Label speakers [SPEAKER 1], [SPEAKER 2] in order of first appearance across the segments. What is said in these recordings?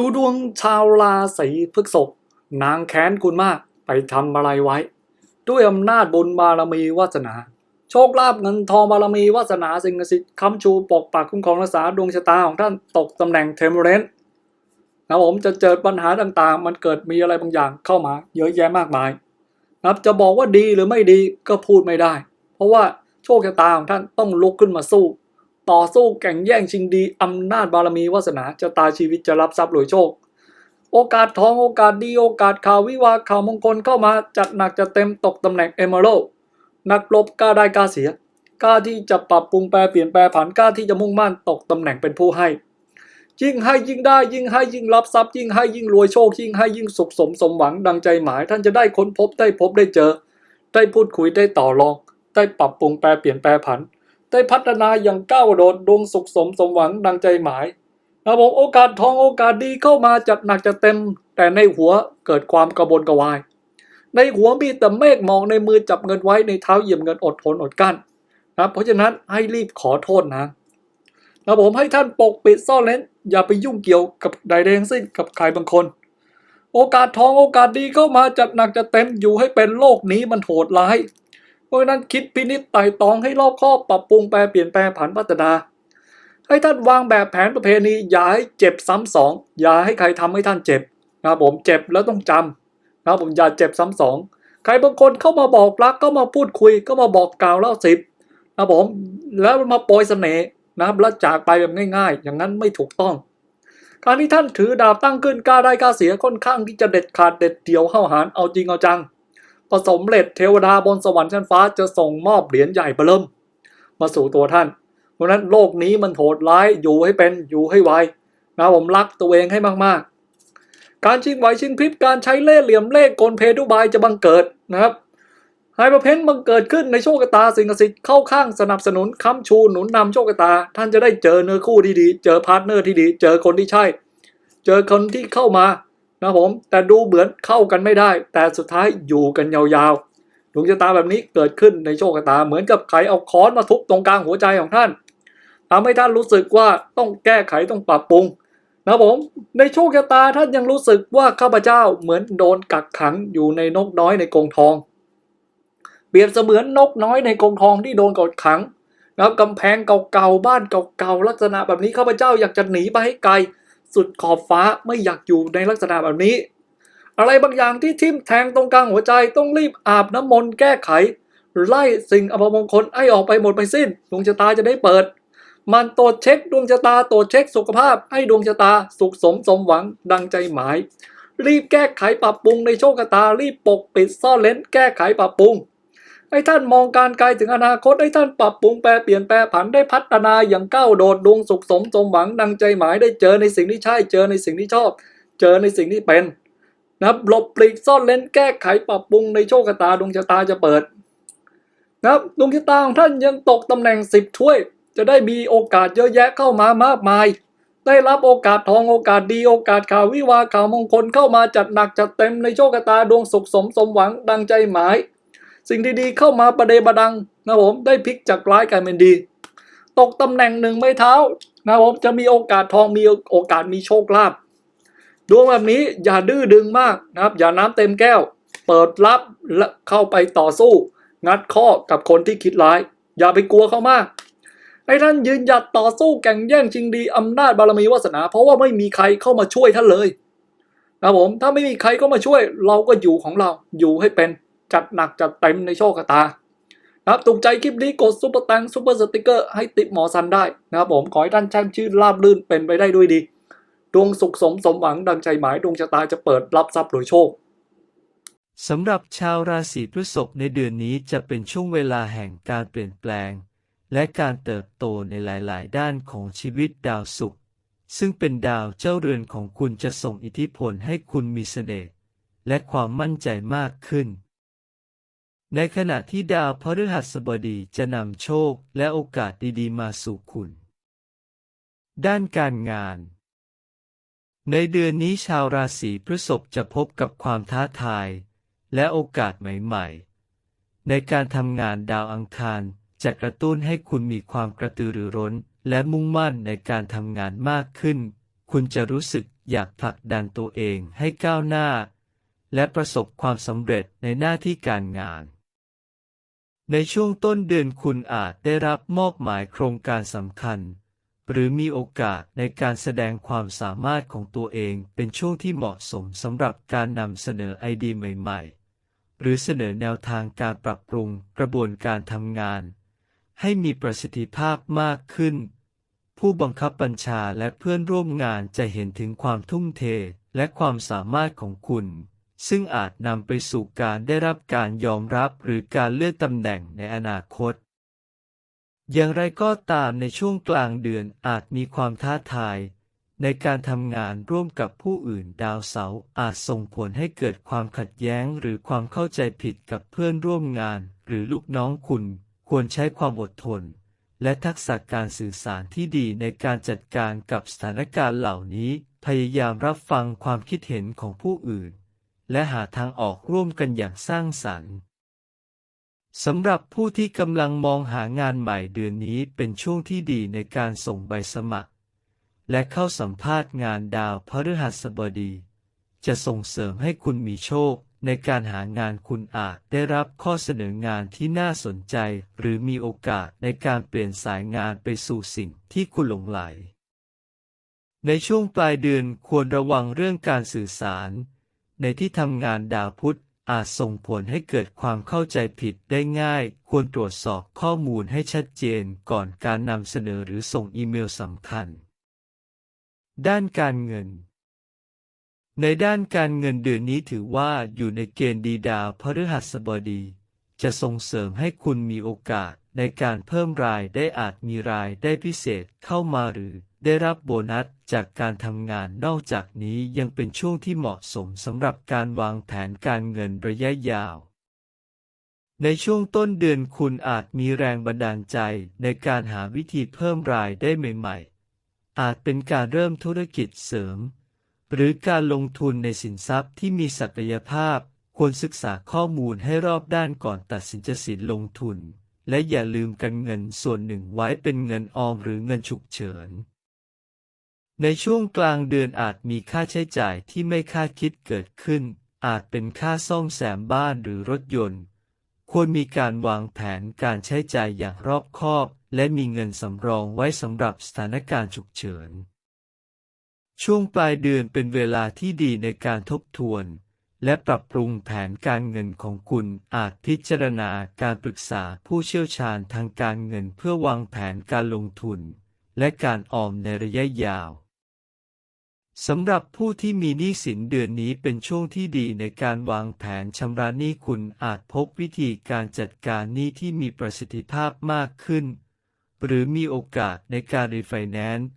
[SPEAKER 1] ดูดวงชาวราศีพฤษภนางแค้นคุณมากไปทำอะไรไว้ ด้วยอำนาจบุญบารมีวาสนา โชคลาภเงินทองบารมีวาสนาสิ่งศักดิ์สิทธิ์ค้ำชูปกปักคุ้มครองรักษาดวงชะตาของท่านตกตำแหน่งเทมเรนนะผมจะเจอปัญหาต่างๆ มันเกิดมีอะไรบางอย่างเข้ามาเยอะแยะมากมายนะจะบอกว่าดีหรือไม่ดีก็พูดไม่ได้ เพราะว่าโชคชะตาของท่านต้องลุกขึ้นมาสู้ ต่อสู้แข่งแย่งชิงดีอำนาจบารมีวาสนาชะตาชีวิตจะรับทรัพย์รวยโชค โอกาสทองโอกาสดีโอกาสข่าววิวาข่าวมงคลเข้ามาจัดหนักจะเต็มตกตำแหน่งเอเมอรัลนักรบกล้าได้กล้าเสียกล้าที่จะปรับปรุงแปลเปลี่ยนแปลผันกล้าที่จะมุ่งมั่นตกตำแหน่งเป็นผู้ให้ ยิ่งให้ยิ่งได้ยิ่งให้ยิ่งรับทรัพย์ยิ่งให้ยิ่งรวยโชค ยิ่งให้ยิ่งสุขสมสมหวังดังใจหมาย ท่านจะได้ค้นพบได้พบได้เจอ ได้พูดคุยได้ต่อรอง ได้ปรับปรุงแปลเปลี่ยนแปลผัน ได้พัฒนาอย่างก้าวโดดดวงสุขสมสมหวังดังใจหมายนะผมโอกาสทองโอกาสดีเข้ามาจัดหนักจะเต็ม แต่ในหัวเกิดความกระบนกระวาย ในหัวมีแต่เมฆมองในมือจับเงินไว้ในเท้าเหยียบเงินอดทนอดกั้นนะเพราะฉะนั้นให้รีบขอโทษนะนะผมให้ท่านปกปิดซ่อนเล้นอย่าไปยุ่งเกี่ยวกับใดๆทั้งสิ้นกับใครบางคน โอกาสทองโอกาสดีเข้ามาจัดหนักจะเต็มอยู่ให้เป็นโลกนี้มันโหดร้าย เพราะนั้นคิดพินิจไต่ตองให้รอบคอบปรับปรุงแปลเปลี่ยนแปลผันพัฒนา ให้ท่านวางแบบแผนประเพณีอย่าให้เจ็บซ้ำสองอย่าให้ใครทำให้ท่านเจ็บนะผมเจ็บแล้วต้องจำนะผมอย่าเจ็บซ้ำสองใครบางคนเข้ามาบอกรักก็มาพูดคุยก็มาบอกกล่าวเล่าสิบนะผมแล้วมาโปรยเสน่ห์นะครับแล้วจากไปแบบง่ายๆ อย่างนั้นไม่ถูกต้อง การที่ท่านถือดาบตั้งขึ้นกล้าได้กล้าเสียค่อนข้างที่จะเด็ดขาดเด็ดเดี่ยวเข้าหารเอาจริงเอาจัง ผสมเร็จเทวดาบนสวรรค์ชั้นฟ้าจะส่งมอบเหรียญใหญ่เบอเริ่มมาสู่ตัวท่าน เพราะนั้นโลกนี้มันโหดร้ายอยู่ให้เป็นอยู่ให้ไวนะผมรักตัวเองให้มากๆ การชิงไหวชิงพริบการใช้เล่ห์เหลี่ยมเล่ห์กลเพทุบายจะบังเกิดนะครับไฮประเพนบังเกิดขึ้นในโชคชะตาสิ่งศักดิ์สิทธิ์เข้าข้างสนับสนุนค้ำชูหนุนนำโชคชะตา ท่านจะได้เจอเนื้อคู่ที่ดี เจอพาร์ทเนอร์ที่ดี เจอคนที่ใช่ เจอคนที่เข้ามา นะผมแต่ดูเหมือนเข้ากันไม่ได้ แต่สุดท้ายอยู่กันยาวๆดวงชะตาแบบนี้เกิดขึ้นในโชคชะตาเหมือนกับใครเอาค้อนมาทุบตรงกลางหัวใจของท่านทำให้ท่านรู้สึกว่าต้องแก้ไขต้องปรับปรุงนะผมในโชคชะตาท่านยังรู้สึกว่าข้าพเจ้าเหมือนโดนกักขังอยู่ในนกน้อยในกรงทองเปรียบเสมือนนกน้อยในกรงทองที่โดนกดขังนะครับกำแพงเก่าๆบ้านเก่าๆลักษณะแบบนี้ข้าพเจ้าอยากจะหนีไปให้ไกล สุดขอบฟ้าไม่อยากอยู่ในลักษณะแบบนี้ อะไรบางอย่างที่ทิ่มแทงตรงกลางหัวใจต้องรีบอาบน้ำมนต์แก้ไข ไล่สิ่งอัปมงคลให้ออกไปหมดไปสิ้นดวงชะตาจะได้เปิด มันตรวจเช็คดวงชะตาตรวจเช็คสุขภาพให้ดวงชะตาสุขสมสมหวังดังใจหมาย รีบแก้ไขปรับปรุงในโชคชะตารีบปกปิดซ่อนเลนแก้ไขปรับปรุง ให้ท่านมองการไกลถึงอนาคตให้ท่านปรับปรุงแปลเปลี่ยนแปลผันได้พัฒนาอย่างก้าวโดดดวงสุขสมสมหวังดังใจหมายได้เจอในสิ่งที่ใช่เจอในสิ่งที่ชอบ เจอในสิ่งที่เป็นนะครับหลบปลีกซ่อนเลนแก้ไขปรับปรุงในโชคชะตาดวงชะตาจะเปิดนะครับดวงชะตาของท่านยังตกตำแหน่งสิบถ้วย จะได้มีโอกาสเยอะแยะเข้ามามากมาย ได้รับโอกาสทองโอกาสดีโอกาสข่าววิวาข่าวมงคลเข้ามาจัดหนักจัดเต็มในโชคชะตาดวงสุขสมสมหวังดังใจหมาย สิ่งดีๆเข้ามาประเดประดังนะผมได้พลิกจากร้ายกลายเป็นดี ตกตำแหน่งหนึ่งไม่เท้านะผมจะมีโอกาสทองมีโอกาสมีโชคลาภดวงแบบนี้อย่าดื้อดึงมากนะครับ อย่าน้ำเต็มแก้ว เปิดรับและเข้าไปต่อสู้ งัดข้อกับคนที่คิดร้าย อย่าไปกลัวเขามากให้ท่านยืนหยัดต่อสู้แข่งแย่งชิงดีอำนาจบารมีวาสนา เพราะว่าไม่มีใครเข้ามาช่วยท่านเลยนะผมถ้าไม่มีใครเข้ามาช่วย เราก็อยู่ของเราอยู่ให้เป็น จัดหนักจัดเต็มในโชคชะตานะครับถูกใจคลิปนี้กดซุปเปอร์ตังซุปเปอร์สติกเกอร์ให้ติดหมอซันได้นะครับผมขอให้ท่านแช่มชื่นราบลื่นเป็นไปได้ด้วยดี ดวงสุขสมสมหวังดังใจหมายดวงชะตาจะเปิดรับทรัพย์โดยโชค
[SPEAKER 2] สำหรับชาวราศีพฤษภในเดือนนี้จะเป็นช่วงเวลาแห่งการเปลี่ยนแปลง และการเติบโตในหลาย ๆ ด้านของชีวิตดาวศุกร์ซึ่งเป็นดาวเจ้าเรือนของคุณจะส่งอิทธิพลให้คุณมีเสน่ห์และความมั่นใจมากขึ้น ในขณะที่ดาวพฤหัสบดีจะนำโชคและโอกาสดีๆ มาสู่คุณ ด้านการงาน ในเดือนนี้ชาวราศีพฤษภจะพบกับความท้าทาย และโอกาสใหม่ๆ ในการทำงานดาวอังคารจะกระตุ้นให้คุณมีความกระตือรือร้น และมุ่งมั่นในการทำงานมากขึ้น คุณจะรู้สึกอยากผลักดันตัวเองให้ก้าวหน้า และประสบความสำเร็จในหน้าที่การงาน ในช่วงต้นเดือนคุณอาจได้รับมอบหมายโครงการสำคัญ หรือมีโอกาสในการแสดงความสามารถของตัวเองเป็นช่วงที่เหมาะสมสำหรับการนำเสนอไอเดียใหม่ ๆ หรือเสนอแนวทางการปรับปรุงกระบวนการทำงาน ให้มีประสิทธิภาพมากขึ้น ผู้บังคับบัญชาและเพื่อนร่วมงานจะเห็นถึงความทุ่มเทและความสามารถของคุณ ซึ่งอาจนำไปสู่การได้รับการยอมรับหรือการเลื่อนตำแหน่งในอนาคต อย่างไรก็ตามในช่วงกลางเดือนอาจมีความท้าทาย ในการทำงานร่วมกับผู้อื่นดาวเสาร์อาจส่งผลให้เกิดความขัดแย้งหรือความเข้าใจผิดกับเพื่อนร่วมงาน หรือลูกน้องคุณควรใช้ความอดทน และทักษะการสื่อสารที่ดีในการจัดการกับสถานการณ์เหล่านี้ พยายามรับฟังความคิดเห็นของผู้อื่น และหาทางออกร่วมกันอย่างสร้างสรรค์สำหรับผู้ที่กำลังมองหางานใหม่เดือนนี้เป็นช่วงที่ดีในการส่งใบสมัคร และเข้าสัมภาษณ์งานดาวพฤหัสบดี จะส่งเสริมให้คุณมีโชค ในการหางานคุณอาจได้รับข้อเสนองานที่น่าสนใจ หรือมีโอกาสในการเปลี่ยนสายงานไปสู่สิ่งที่คุณหลงไหลในช่วงปลายเดือนควรระวังเรื่องการสื่อสาร ในที่ทำงานดาวพุธอาจส่งผลให้เกิดความเข้าใจผิดได้ง่าย ควรตรวจสอบข้อมูลให้ชัดเจนก่อนการนำเสนอหรือส่งอีเมลสำคัญ ด้านการเงิน ในด้านการเงินเดือนนี้ถือว่าอยู่ในเกณฑ์ดีดาวพฤหัสบดี จะส่งเสริมให้คุณมีโอกาสในการเพิ่มรายได้อาจมีรายได้พิเศษเข้ามาหรือ ได้รับโบนัสจากการทำงานนอกจากนี้ยังเป็นช่วงที่เหมาะสมสำหรับการวางแผนการเงินระยะยาว ในช่วงต้นเดือนคุณอาจมีแรงบันดาลใจในการหาวิธีเพิ่มรายได้ใหม่ๆ อาจเป็นการเริ่มธุรกิจเสริม หรือการลงทุนในสินทรัพย์ที่มีศักยภาพ ควรศึกษาข้อมูลให้รอบด้านก่อนตัดสินใจสินลงทุน และอย่าลืมกันเงินส่วนหนึ่งไว้เป็นเงินออมหรือเงินฉุกเฉิน ในช่วงกลางเดือนอาจมีค่าใช้จ่ายที่ไม่คาดคิดเกิดขึ้น อาจเป็นค่าซ่อมแซมบ้านหรือรถยนต์ ควรมีการวางแผนการใช้จ่ายอย่างรอบคอบ และมีเงินสำรองไว้สำหรับสถานการณ์ฉุกเฉิน ช่วงปลายเดือนเป็นเวลาที่ดีในการทบทวน และปรับปรุงแผนการเงินของคุณ อาจพิจารณาการปรึกษาผู้เชี่ยวชาญทางการเงินเพื่อวางแผนการลงทุน และการออมในระยะยาว สำหรับผู้ที่มีหนี้สินเดือนนี้เป็นช่วงที่ดีในการวางแผนชำระหนี้คุณอาจพบวิธีการจัดการหนี้ที่มีประสิทธิภาพมากขึ้น หรือมีโอกาสในการรีไฟแนนซ์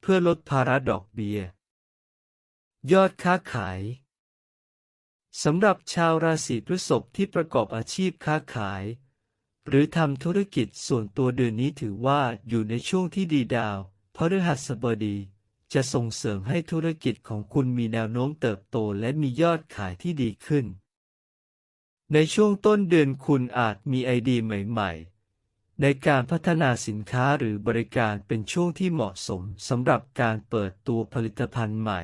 [SPEAKER 2] เพื่อลดภาระดอกเบี้ย ยอดค้าขายสำหรับชาวราศีพฤษภที่ประกอบอาชีพค้าขาย หรือทำธุรกิจส่วนตัวเดือนนี้ถือว่าอยู่ในช่วงที่ดีดาวพฤหัสบดี จะส่งเสริมให้ธุรกิจของคุณมีแนวโน้มเติบโตและมียอดขายที่ดีขึ้น ในช่วงต้นเดือนคุณอาจมีไอเดียใหม่ๆ ในการพัฒนาสินค้าหรือบริการเป็นช่วงที่เหมาะสมสำหรับการเปิดตัวผลิตภัณฑ์ใหม่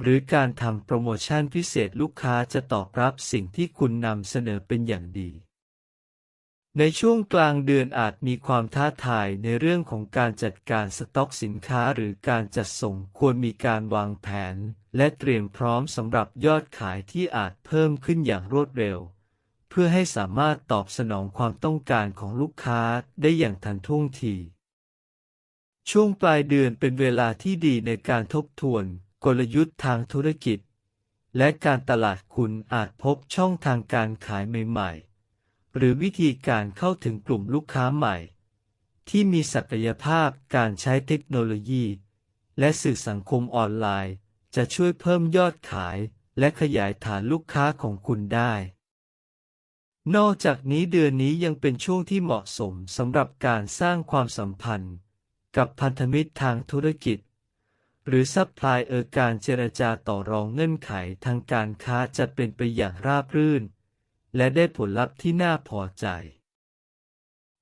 [SPEAKER 2] หรือการทำโปรโมชั่นพิเศษลูกค้าจะตอบรับสิ่งที่คุณนำเสนอเป็นอย่างดี ในช่วงกลางเดือนอาจมีความท้าทายในเรื่องของการจัดการสต็อกสินค้าหรือการจัดส่งควรมีการวางแผน และเตรียมพร้อมสำหรับยอดขายที่อาจเพิ่มขึ้นอย่างรวดเร็ว เพื่อให้สามารถตอบสนองความต้องการของลูกค้าได้อย่างทันท่วงที ช่วงปลายเดือนเป็นเวลาที่ดีในการทบทวนกลยุทธ์ทางธุรกิจ และการตลาดคุณอาจพบช่องทางการขายใหม่ๆ หรือวิธีการเข้าถึงกลุ่มลูกค้าใหม่ ที่มีศักยภาพการใช้เทคโนโลยี และสื่อสังคมออนไลน์ จะช่วยเพิ่มยอดขาย และขยายฐานลูกค้าของคุณได้ นอกจากนี้เดือนนี้ยังเป็นช่วงที่เหมาะสมสำหรับการสร้างความสัมพันธ์ กับพันธมิตรทางธุรกิจหรือซัพพลายเออร์การเจรจาต่อรองเงื่อนไขทางการค้าจะเป็นไปอย่างราบรื่น และได้ผลลัพธ์ที่น่าพอใจ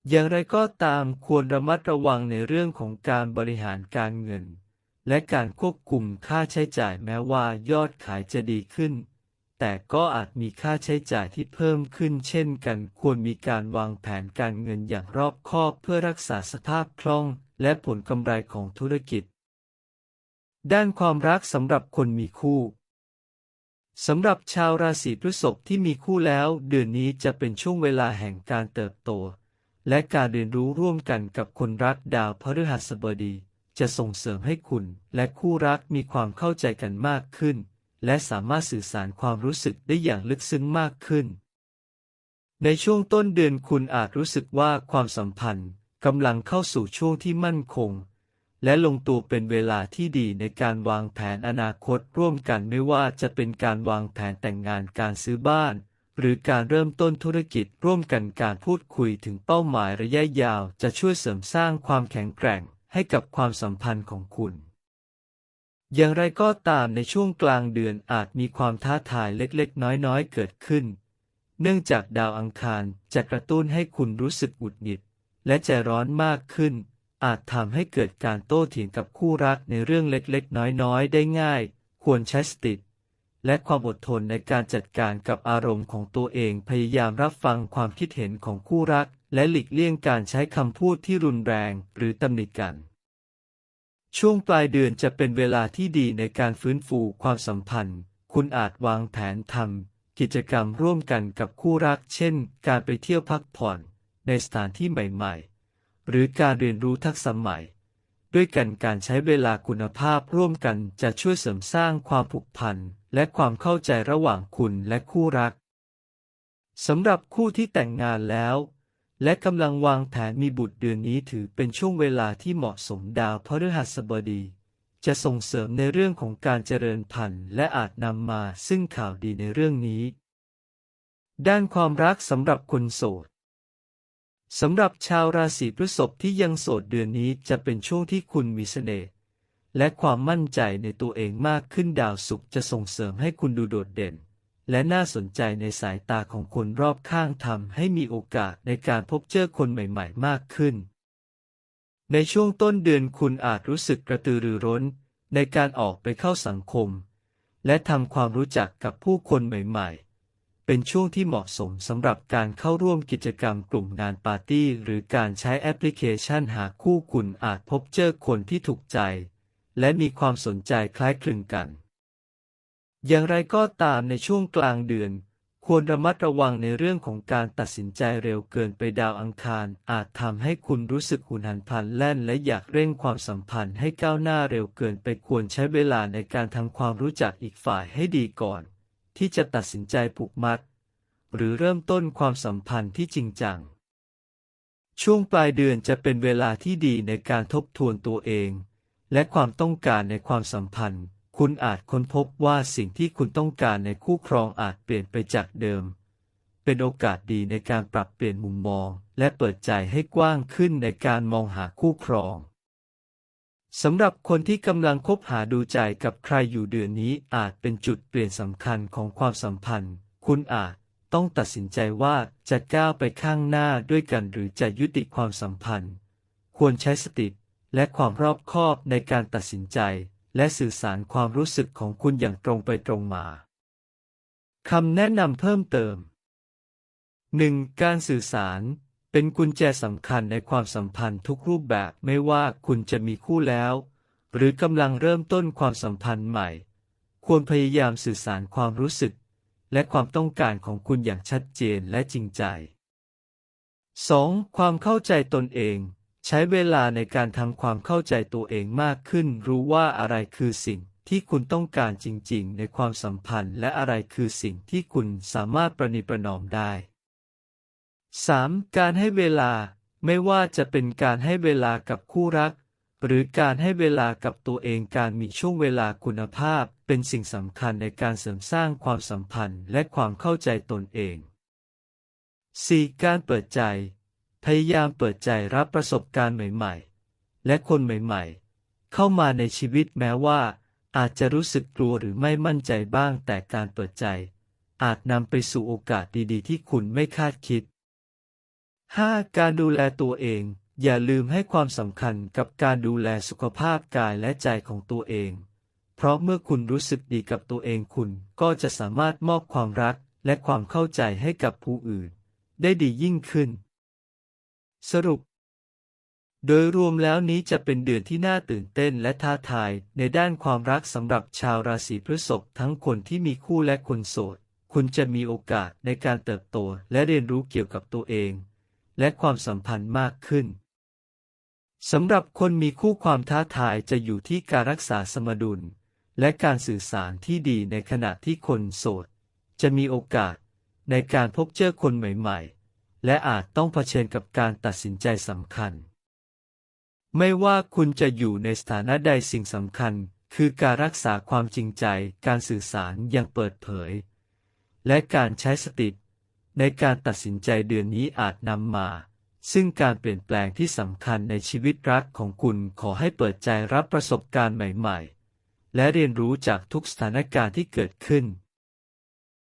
[SPEAKER 2] อย่างไรก็ตามควรระมัดระวังในเรื่องของการบริหารการเงิน และการควบคุมค่าใช้จ่ายแม้ว่ายอดขายจะดีขึ้น แต่ก็อาจมีค่าใช้จ่ายที่เพิ่มขึ้น เช่นกันควรมีการวางแผนการเงินอย่างรอบคอบเพื่อรักษาสภาพคล่อง และผลกำไรของธุรกิจ ด้านความรักสำหรับคนมีคู่ สำหรับชาวราศีพฤษภที่มีคู่แล้ว เดือนนี้จะเป็นช่วงเวลาแห่งการเติบโต และการเรียนรู้ร่วมกันกับคนรักดาวพฤหัสบดี จะส่งเสริมให้คุณ และคู่รักมีความเข้าใจกันมากขึ้น และสามารถสื่อสารความรู้สึกได้อย่างลึกซึ้งมากขึ้น ในช่วงต้นเดือนคุณอาจรู้สึกว่าความสัมพันธ์กำลังเข้าสู่ช่วงที่มั่นคง และลงตัวเป็นเวลาที่ดีในการวางแผนอนาคตร่วมกันไม่ว่าจะเป็นการวางแผนแต่งงานการซื้อบ้าน หรือการเริ่มต้นธุรกิจร่วมกันการพูดคุยถึงเป้าหมายระยะยาว จะช่วยเสริมสร้างความแข็งแกร่งให้กับความสัมพันธ์ของคุณ อย่างไรก็ตามในช่วงกลางเดือนอาจมีความท้าทายเล็กๆ น้อยๆ เกิดขึ้น เนื่องจากดาวอังคารจะกระตุ้นให้คุณรู้สึกหงุดหงิด และใจร้อนมากขึ้น อาจทำให้เกิดการโต้เถียงกับคู่รักในเรื่องเล็กๆ น้อยๆ ได้ง่าย ควรใช้สติและความอดทนในการจัดการกับอารมณ์ของตัวเอง พยายามรับฟังความคิดเห็นของคู่รัก และหลีกเลี่ยงการใช้คำพูดที่รุนแรงหรือตำหนิกัน ช่วงปลายเดือนจะเป็นเวลาที่ดีในการฟื้นฟูความสัมพันธ์ คุณอาจวางแผนทำกิจกรรมร่วมกันกับคู่รัก เช่น การไปเที่ยวพักผ่อน ในสถานที่ใหม่ ๆ หรือการเรียนรู้ทักษะใหม่ ด้วยกันการใช้เวลาคุณภาพร่วมกันจะช่วยเสริมสร้างความผูกพันและความเข้าใจระหว่างคุณและคู่รักสำหรับคู่ที่แต่งงานแล้ว และกำลังวางแผนมีบุตรเดือนนี้ถือเป็นช่วงเวลาที่เหมาะสมดาวพฤหัสบดี จะส่งเสริมในเรื่องของการเจริญพันธุ์ และอาจนำมาซึ่งข่าวดีในเรื่องนี้ ด้านความรักสำหรับคนโสด สำหรับชาวราศีพฤษภที่ยังโสดเดือนนี้จะเป็นช่วงที่คุณมีเสน่ห์และความมั่นใจในตัวเองมากขึ้นดาวศุกร์จะส่งเสริมให้คุณดูโดดเด่น และน่าสนใจในสายตาของคนรอบข้างทำให้มีโอกาสในการพบเจอคนใหม่ๆ มากขึ้น ในช่วงต้นเดือนคุณอาจรู้สึกกระตือรือร้น ในการออกไปเข้าสังคม และทำความรู้จักกับผู้คนใหม่ๆ เป็นช่วงที่เหมาะสมสำหรับการเข้าร่วมกิจกรรมกลุ่มงานปาร์ตี้ หรือการใช้แอปพลิเคชันหาคู่คุณอาจพบเจอคนที่ถูกใจ และมีความสนใจคล้ายคลึงกัน อย่างไรก็ตามในช่วงกลางเดือน ควรระมัดระวังในเรื่องของการตัดสินใจเร็วเกินไปดาวอังคาร อาจทำให้คุณรู้สึกหุนหันพลันแล่น และอยากเร่งความสัมพันธ์ให้ก้าวหน้าเร็วเกินไปควรใช้เวลาในการทำความรู้จักอีกฝ่ายให้ดีก่อน ที่จะตัดสินใจผูกมัด หรือเริ่มต้นความสัมพันธ์ที่จริงจัง ช่วงปลายเดือนจะเป็นเวลาที่ดีในการทบทวนตัวเอง และความต้องการในความสัมพันธ์ คุณอาจค้นพบว่าสิ่งที่คุณต้องการในคู่ครองอาจเปลี่ยนไปจากเดิม เป็นโอกาสดีในการปรับเปลี่ยนมุมมอง และเปิดใจให้กว้างขึ้นในการมองหาคู่ครอง สำหรับคนที่กำลังคบหาดูใจกับใครอยู่เดือนนี้อาจเป็นจุดเปลี่ยนสำคัญของความสัมพันธ์ คุณอาจต้องตัดสินใจว่าจะก้าวไปข้างหน้าด้วยกันหรือจะยุติความสัมพันธ์ ควรใช้สติและความรอบคอบในการตัดสินใจ และสื่อสารความรู้สึกของคุณอย่างตรงไปตรงมาคำแนะนำเพิ่มเติม 1. การสื่อสาร เป็นกุญแจสำคัญในความสัมพันธ์ทุกรูปแบบไม่ว่าคุณจะมีคู่แล้ว หรือกำลังเริ่มต้นความสัมพันธ์ใหม่ ควรพยายามสื่อสารความรู้สึก และความต้องการของคุณอย่างชัดเจนและจริงใจ 2. ความเข้าใจตนเอง ใช้เวลาในการทำความเข้าใจตัวเองมากขึ้น รู้ว่าอะไรคือสิ่งที่คุณต้องการจริงๆ ในความสัมพันธ์ และอะไรคือสิ่งที่คุณสามารถประนีประนอมได้ 3. การให้เวลา ไม่ว่าจะเป็นการให้เวลากับคู่รัก หรือการให้เวลากับตัวเองการมีช่วงเวลาคุณภาพ เป็นสิ่งสำคัญในการเสริมสร้างความสัมพันธ์และความเข้าใจตนเอง 4. การเปิดใจ พยายามเปิดใจรับประสบการณ์ใหม่ๆ และคนใหม่ๆ เข้ามาในชีวิตแม้ว่า อาจจะรู้สึกกลัวหรือไม่มั่นใจบ้างแต่การเปิดใจ อาจนำไปสู่โอกาสดีๆ ที่คุณไม่คาดคิด 5. การดูแลตัวเอง อย่าลืมให้ความสำคัญกับการดูแลสุขภาพกายและใจของตัวเอง เพราะเมื่อคุณรู้สึกดีกับตัวเองคุณก็จะสามารถมอบความรักและความเข้าใจให้กับผู้อื่น ได้ดียิ่งขึ้น สรุป โดยรวมแล้วนี้จะเป็นเดือนที่น่าตื่นเต้นและท้าทายในด้านความรักสำหรับชาวราศีพฤษภทั้งคนที่มีคู่และคนโสด คุณจะมีโอกาสในการเติบโตและเรียนรู้เกี่ยวกับตัวเอง และความสัมพันธ์มากขึ้นสำหรับคนมีคู่ความท้าทายจะอยู่ที่การรักษาสมดุล และการสื่อสารที่ดีในขณะที่คนโสด จะมีโอกาสในการพบเจอคนใหม่ๆ และอาจต้องเผชิญกับการตัดสินใจสำคัญ ไม่ว่าคุณจะอยู่ในสถานะใดสิ่งสำคัญ คือการรักษาความจริงใจ การสื่อสารอย่างเปิดเผย และการใช้สติ ในการตัดสินใจเดือนนี้อาจนำมา ซึ่งการเปลี่ยนแปลงที่สำคัญในชีวิตรักของคุณขอให้เปิดใจรับประสบการณ์ใหม่ ๆ และเรียนรู้จากทุกสถานการณ์ที่เกิดขึ้น